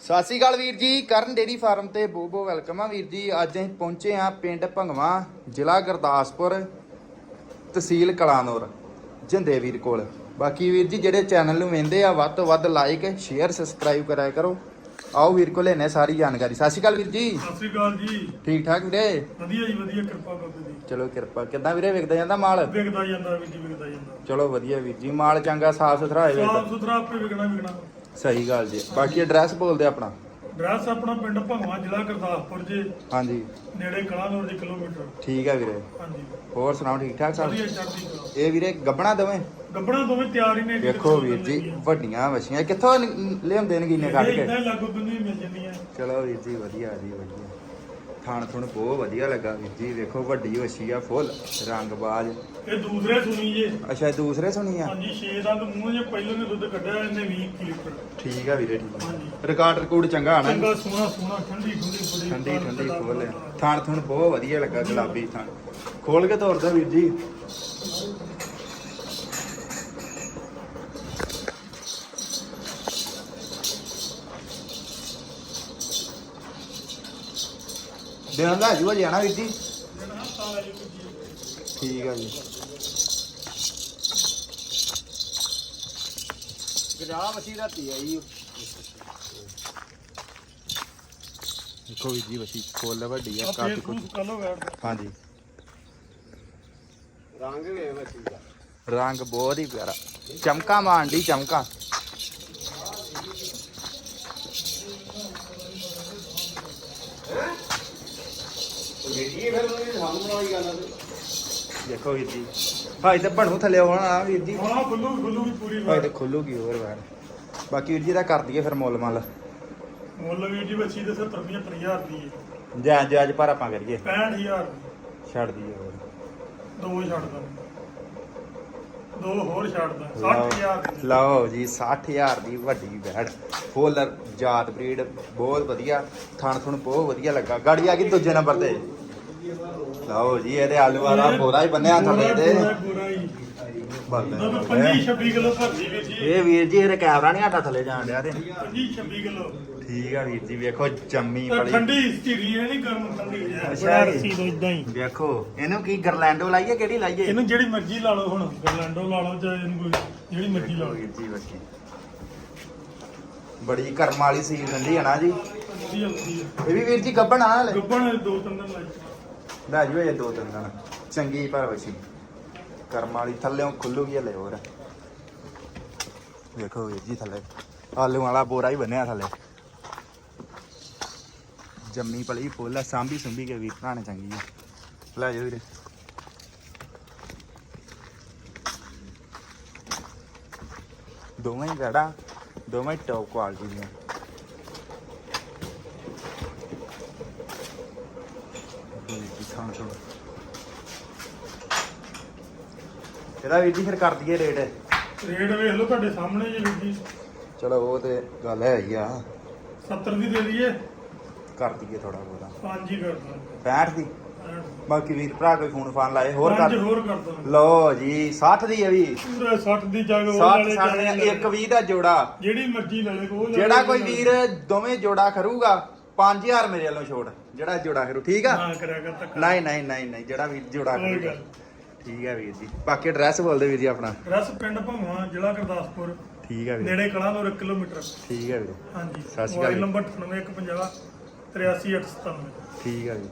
ਸਤਿ ਸ਼੍ਰੀ ਅਕਾਲ ਵੀਰ ਜੀ ਕਰਨ ਡੇਰੀ ਫਾਰਮ ਤੇ ਬਹੁਤ ਬਹੁਤ ਵੈਲਕਮ ਆ ਵੀਰ ਜੀ। ਅੱਜ ਅਸੀਂ ਪਹੁੰਚੇ ਆ ਪਿੰਡ ਭੰਗਵਾ ਜ਼ਿਲ੍ਹਾ ਗੁਰਦਾਸਪੁਰ ਤਹਿਸੀਲ ਕਲਾਨੌਰ ਜਿੰਦੇ ਵੀਰ ਕੋਲ। ਬਾਕੀ ਵੀਰ ਜੀ ਜਿਹੜੇ ਚੈਨਲ ਨੂੰ ਵੇਂਦੇ ਆ ਵੱਧ ਤੋਂ ਵੱਧ ਲਾਈਕ ਸ਼ੇਅਰ ਸਬਸਕ੍ਰਾਈਬ ਕਰਿਆ ਕਰੋ। ਆਓ ਵੀਰ ਕੋਲ ਲੈਣੇ ਸਾਰੀ ਜਾਣਕਾਰੀ। ਸਤਿ ਸ਼੍ਰੀ ਅਕਾਲ ਵੀਰ ਜੀ। ਸਤਿ ਸ੍ਰੀ ਅਕਾਲ ਜੀ। ਠੀਕ ਠਾਕ ਵੀਰੇ? ਵਧੀਆ ਜੀ ਵਧੀਆ ਕਿਰਪਾ ਬਾਬੇ ਦੀ ਚਲੋ ਕਿਰਪਾ। ਕਿੱਦਾਂ ਵੀਰੇ ਵਿਕਦਾ ਜਾਂਦਾ ਮਾਲ? ਵਿਕਦਾ ਜਾਂਦਾ ਵੀ ਜੀ ਵਿਕਦਾ ਜਾਂਦਾ। ਚਲੋ ਵਧੀਆ ਵੀਰ ਜੀ ਮਾਲ ਚੰਗਾ ਸਾਫ਼ ਸੁਥਰਾ ਹੋਵੇ ਸਾਫ਼ ਸੁਥਰਾ ਆਪੇ ਵਿਕਣਾ ਵਿਕਣਾ। ਸਹੀ ਗੱਲ ਜੀ। ਬਾਕੀ ਐਡਰੈਸ ਬੋਲਦੇ ਆਪਣਾ? ਡਰੈਸ ਆਪਣਾ ਪਿੰਡ ਭੰਗਵਾ ਜ਼ਿਲ੍ਹਾ ਗੁਰਦਾਸਪੁਰ ਜੇ। ਹਾਂਜੀ। ਨੇੜੇ ਕਲਾਨੌਰ ਦੇ ਕਿਲੋਮੀਟਰ। ਠੀਕ ਹੈ ਵੀਰੇ। ਹਾਂਜੀ। ਹੋਰ ਸੁਣਾਓ ਠੀਕ ਠਾਕ ਸਭ? ਵਧੀਆ ਚੜ੍ਹਦੀ ਕਲਾ। ਇਹ ਵੀਰੇ ਗੱਬਣਾ ਦਵੇਂ? ਗੱਬੜਾ ਦੋਵੇਂ ਤਿਆਰ ਹੀ ਨੇ ਵੇਖੋ ਵੀਰ ਜੀ ਵੱਡੀਆਂ ਵਛੀਆਂ ਕਿੱਥੋਂ ਲਿਆਉਂਦੇ ਨੇ ਗੀਨੇ ਕੱਢ ਕੇ? ਇਦਾਂ ਲਾਗੂ ਬੰਦੀ ਮਿਲ ਜਾਂਦੀਆਂ ਚਲੋ ਵੀਰ ਜੀ ਵਧੀਆ ਜੀ ਵਧੀਆ। ਥਾਣ ਥੁਣ ਬਹੁਤ ਵਧੀਆ ਲੱਗਾ ਵੀਰ ਜੀ। ਵੇਖੋ ਵੱਡੀ ਵਛੀ ਆ ਫੁੱਲ ਰੰਗਬਾਜ਼। ਇਹ ਦੂਸਰੇ ਸੁਣੀ ਜੇ। ਅੱਛਾ ਦੂਸਰੇ ਸੁਣੀ ਆ? ਹਾਂਜੀ 6 ਦੰਦ ਮੂੰਹ ਜੇ ਪਹਿਲਾਂ ਨੇ ਦੁੱਧ ਕੱਢਿਆ ਇਹਨੇ 20 ਲੀਟਰ ਠੀਕ ਆ ਵੀਰੇ ਠੀਕ ਆ। ਹਾਂਜੀ। ਰਿਕਾਰਡ ਰਿਕੂਡ ਚੰਗਾ ਆਣਾ ਚੰਗਾ ਸੋਹਣਾ ਸੋਹਣਾ ਠੰਡੀ ਠੰਡੀ ਬੜੀ ਠੰਡੀ ਠੰਡੀ ਫੁੱਲ। ਥਾਣ ਥੁਣ ਬਹੁਤ ਵਧੀਆ ਲੱਗਾ ਗੁਲਾਬੀ ਥਾਣ। ਖੋਲ ਕੇ ਤੋਰਦਾ ਵੀਰ ਜੀ। ਦੇਣ ਦਾ ਜੂਆ ਜਾਣਾ ਵੀਰ ਜੀ? ਠੀਕ ਆ ਜੀ। ਗਜਾ ਮੱਛੀ ਰਾਤੀ ਆਈ ਦੇਖੋ ਵੀਰ ਜੀ ਵਸੀ ਫੁੱਲ ਵੱਡੀ ਆ ਕਾਫੀ ਕੁਝ ਹਾਂਜੀ। ਰੰਗ ਵੇ ਮੱਛੀ ਦਾ ਰੰਗ ਬਹੁਤ ਹੀ ਪਿਆਰਾ। ਚਮਕਾ ਮਾਂਡੀ ਚਮਕਾ। ਵੇਖੀਏ ਫਿਰ ਉਹਨੇ ਸਾਨੂੰ ਬਣਾਈ ਗੱਲ ਆ ਤੇ। ਦੇਖੋ ਵੀਰ ਜੀ। ਹਾਈ ਤਾਂ ਬਣੂ ਥੱਲੇ ਹੋਣਾ ਵੀਰ ਜੀ। ਹਾਂ ਖੁੱਲੂ ਖੁੱਲੂ ਵੀ ਪੂਰੀ ਵਾਰ। ਤਾਂ ਖੁੱਲੂਗੀ ਹੋਰ ਵਾਰ। ਬਾਕੀ ਵੀਰ ਜੀ ਦਾ ਕਰ ਦਈਏ ਫਿਰ ਮੁੱਲ ਮੱਲ। ਮੁੱਲ ਵੀਰ ਜੀ ਬੱਚੀ ਦੇ 70 ਹਜ਼ਾਰ ਦੀ ਹੈ। ਜੈ ਜੈ ਪਰ ਆਪਾਂ ਕਰੀਏ। 65000 ਛੱਡ ਦਈਏ ਹੋਰ। ਦੋ ਛੱਡ ਦਾਂ। ਦੋ ਹੋਰ ਲਓ 60000 ਦੀ। ਲਓ ਜੀ 60000 ਦੀ ਵੱਡੀ ਬੈੜ ਫੁੱਲ ਜਾਤ ਬਰੀਡ ਬਹੁਤ ਵਧੀਆ। ਥਣ ਥੁਣ ਬਹੁਤ ਵਧੀਆ ਲੱਗਾ। ਗਾੜੀ ਆ ਗਈ ਦੂਜੇ ਨੰਬਰ ਤੇ। ਲਓ ਜੀ ਇਹਦੇ ਆਲੂ ਵਾਲਾ ਬੋਰਾ ਹੀ ਬੰਨਿਆ ਥੱਲੇ ਤੇ। ਗੋਰਾ ਗੋਰਾ ਹੀ। ਦੁੱਧ 25 26 ਕਿਲੋ ਭਰਦੀ ਵੀਰ ਜੀ। ਇਹ ਵੀਰ ਜੀ ਇਹਦੇ ਕੈਮਰਾ ਨਹੀਂ ਆਟਾ ਥੱਲੇ ਜਾਣ ਡਿਆ ਤੇ। 25 26 ਕਿਲੋ। ਠੀਕ ਆ ਵੀਰ ਜੀ ਵੇਖੋ ਜੰਮੀ ਬੜੀ ਠੰਡੀ ਹੈ ਨਹੀਂ ਗਰਮ ਠੰਡੀ ਹੈ। ਅੱਛਾ ਬੜਾ ਜੀ। ਤੋਂ ਇਦਾਂ ਹੀ। ਵੇਖੋ ਇਹਨੂੰ ਕੀ ਗਰਲੈਂਡੋ ਲਾਈਏ ਕਿਹੜੀ ਲਾਈਏ? ਇਹਨੂੰ ਜਿਹੜੀ ਮਰਜ਼ੀ ਲਾ ਲਓ ਹੁਣ ਗਰਲੈਂਡੋ ਲਾ ਲਓ ਚਾਹੇ ਇਹਨੂੰ ਕੋਈ ਜਿਹੜੀ ਮਰਜ਼ੀ ਲਾ ਲਓ। ਵੀਰ ਜੀ ਬੱਚੀ ਬੜੀ ਕਰਮ ਵਾਲੀ ਸੀ ਦਿੰਦੀ ਹੈ ਨਾ ਜੀ। ਇਹ ਵੀ ਵੀਰ ਜੀ ਗੱਬਣ ਆ ਹਲੇ? ਗੱਬਣ ਦੋ ਤਿੰਨ ਦਿਨ ਲਾਈ। ਲੈ ਜੀ ਇਹ ਦੋ ਤਿੰਨ ਦਿਨ। ਚੰਗੀ ਪਰ ਵਸੀ ਕਰਮ ਵਾਲੀ ਥੱਲੇੋਂ ਖੁੱਲੂਗੀ ਹਲੇ ਹੋਰ। ਵੇਖੋ ਵੀਰ ਜੀ ਥੱਲੇ। ਆਲੂ ਵਾਲਾ ਬੋਰਾ ਹੀ ਬੰਨਿਆ ਥੱਲੇ। ਜੰਮੀ ਪਲੀ ਫੁੱਲ ਆ ਸਾਂਭੀ ਸੁੰਭੀ ਕੇ ਵੀਰ ਭਰਾ ਨੇ ਚੰਗੀ ਆ। ਲੈ ਜਾਓ ਵੀਰੇ। ਦੋਵੇਂ ਗੜਾ ਦੋਵੇਂ ਟੌਪ ਕੁਆਲਿਟੀ ਦੀਆਂ। ਇਹਦਾ ਵੀਰ ਜੀ ਫਿਰ ਕਰ ਦਈਏ ਰੇਟ। ਰੇਟ ਵੇਖ ਲਓ ਤੁਹਾਡੇ ਸਾਹਮਣੇ ਜੀ ਵੀਰ ਜੀ। ਚਲੋ ਉਹ ਤੇ ਗੱਲ ਹੈ ਹੀ ਆ। 70 ਦੀ ਦੇ ਦਈਏ। ਕਰ ਦਈਏ ਥੋੜਾ ਬਹੁਤਾ। ਪੰਜ ਹੀ ਕਰ ਦਾਂ 65 ਦੀ? ਬਾਕੀ ਵੀਰ ਭਰਾ ਕੋਈ ਫੋਨ ਫਾਨ ਲਾਏ ਹੋਰ ਪੰਜ ਕਰ ਹੋਰ ਕਰ ਦਾਂ ਲਓ ਜੀ 60 ਦੀ ਹੈ ਵੀ। ਪੂਰਾ 60 ਦੀ ਜਗ ਉਹ 60 ਵਾਲੇ 60 ਚਾਹੇ ਦੀਆਂ ਇੱਕ 20 ਦਾ ਜੋੜਾ। ਜਿਹੜੀ ਮਰਜ਼ੀ ਲੈ ਲੈ ਲੈ ਜਿਹੜਾ ਕੋਈ ਵੀਰ ਦੋਵੇਂ ਜੋੜਾ ਖਰੂਗਾ 5000 ਮੇਰੇ ਵੱਲੋਂ ਛੋੜ ਜਿਹੜਾ ਜੋੜਾ ਖਰੂ ਠੀਕ ਆ? ਨਾ ਕਰਿਆ ਕਰ ਤੱਕ ਨਹੀਂ ਨਹੀਂ ਨਹੀਂ ਨਹੀਂ ਜਿਹੜਾ ਵੀਰ ਜੋੜਾ ਕੋਈ ਗੱਲ ਠੀਕ ਹੈ ਵੀਰ ਜੀ। ਬਾਕੀ ਐਡਰੈਸ ਬੋਲ ਦਿਓ ਵੀਰ ਜੀ ਆਪਣਾ। ਰਸ ਪਿੰਡ ਭੰਗਵਾ ਜ਼ਿਲ੍ਹਾ ਗੁਰਦਾਸਪੁਰ। ਠੀਕ ਹੈ ਵੀਰ ਨੇੜੇ ਕਲਾਂ ਤੋਂ 1 ਕਿਲੋਮੀਟਰ। ਠੀਕ ਹੈ ਵੀਰ ਹਾਂਜੀ। ਸਤਿ ਸ਼੍ਰੀ ਅਕਾਲ ਮੋਬਾਈਲ ਨੰਬਰ 98150 83897 ਠੀਕ ਆ ਜੀ